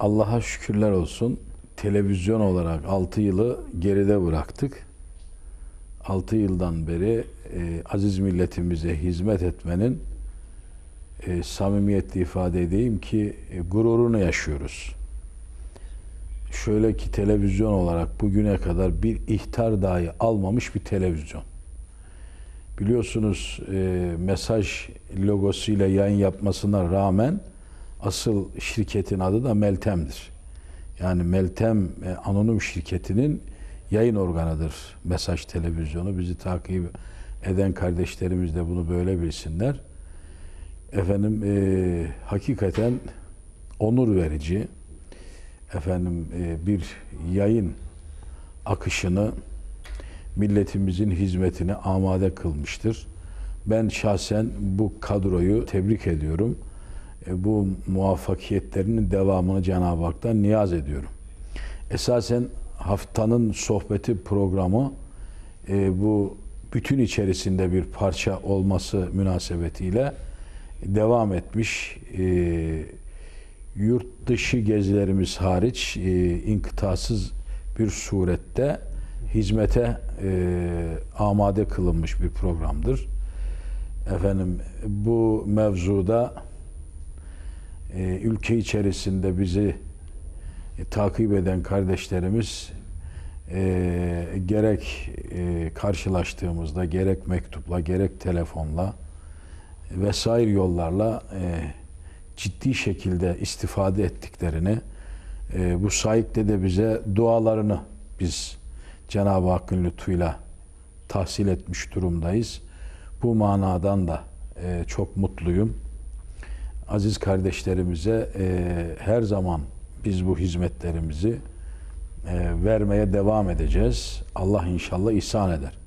Allah'a şükürler olsun. Televizyon olarak 6 yılı geride bıraktık. 6 yıldan beri e, aziz milletimize hizmet etmenin e, samimiyetle ifade edeyim ki e, gururunu yaşıyoruz. Şöyle ki televizyon olarak bugüne kadar bir ihtar dahi almamış bir televizyon. Biliyorsunuz e, mesaj logosuyla yayın yapmasına rağmen asıl şirketin adı da Meltem'dir. Yani Meltem e, anonim şirketinin yayın organıdır mesaj televizyonu. Bizi takip eden kardeşlerimiz de bunu böyle bilsinler. Efendim e, hakikaten onur verici efendim e, bir yayın akışını milletimizin hizmetine amade kılmıştır. Ben şahsen bu kadroyu tebrik ediyorum. E, bu muvaffakiyetlerinin devamını Cenab-ı Hak'tan niyaz ediyorum. Esasen haftanın sohbeti programı e, bu bütün içerisinde bir parça olması münasebetiyle devam etmiş. E, yurt dışı gezilerimiz hariç e, inkıtasız bir surette hizmete e, amade kılınmış bir programdır. Efendim bu mevzuda e, ülke içerisinde bizi e, takip eden kardeşlerimiz e, gerek e, karşılaştığımızda gerek mektupla gerek telefonla vesaire yollarla e, ciddi şekilde istifade ettiklerini e, bu sayıkta de bize dualarını biz Cenab-ı Hakk'ın lütfuyla tahsil etmiş durumdayız. Bu manadan da e, çok mutluyum. Aziz kardeşlerimize e, her zaman biz bu hizmetlerimizi e, vermeye devam edeceğiz. Allah inşallah ihsan eder.